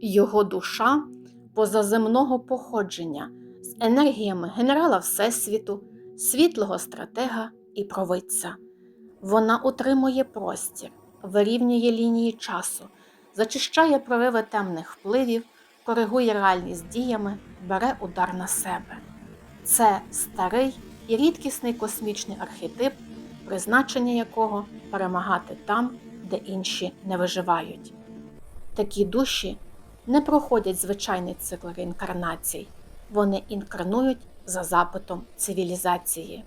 Його душа позаземного походження з енергіями генерала Всесвіту, світлого стратега і провидця. Вона утримує простір, вирівнює лінії часу, зачищає прориви темних впливів, коригує реальність діями, бере удар на себе. Це старий і рідкісний космічний архетип, призначення якого перемагати там, де інші не виживають. Такі душі не проходять звичайний цикл реінкарнацій, вони інкарнують за запитом цивілізації.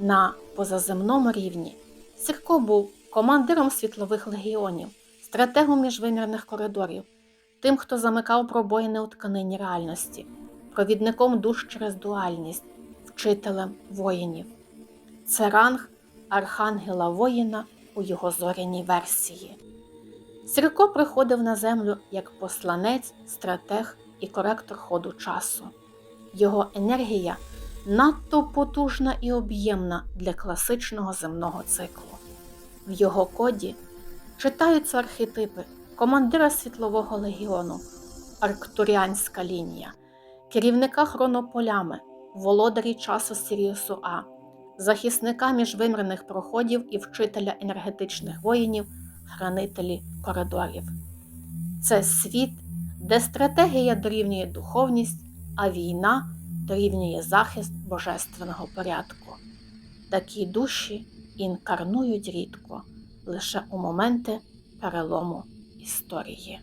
На позаземному рівні Сірко був командиром світлових легіонів, стратегом міжвимірних коридорів, тим, хто замикав пробоїни у тканині реальності, провідником душ через дуальність, вчителем воїнів. Це ранг архангела воїна у його зоряній версії. Сірко приходив на землю як посланець, стратег і коректор ходу часу. Його енергія надто потужна і об'ємна для класичного земного циклу. В його коді читаються архетипи командира світлового легіону, арктуріанська лінія, керівника хронополями, володарі часу Сіріусу А, захисника міжвимірних проходів і вчителя енергетичних воїнів, хранителі коридорів. Це світ, де стратегія дорівнює духовність, а війна дорівнює захист божественного порядку. Такі душі інкарнують рідко лише у моменти перелому історії.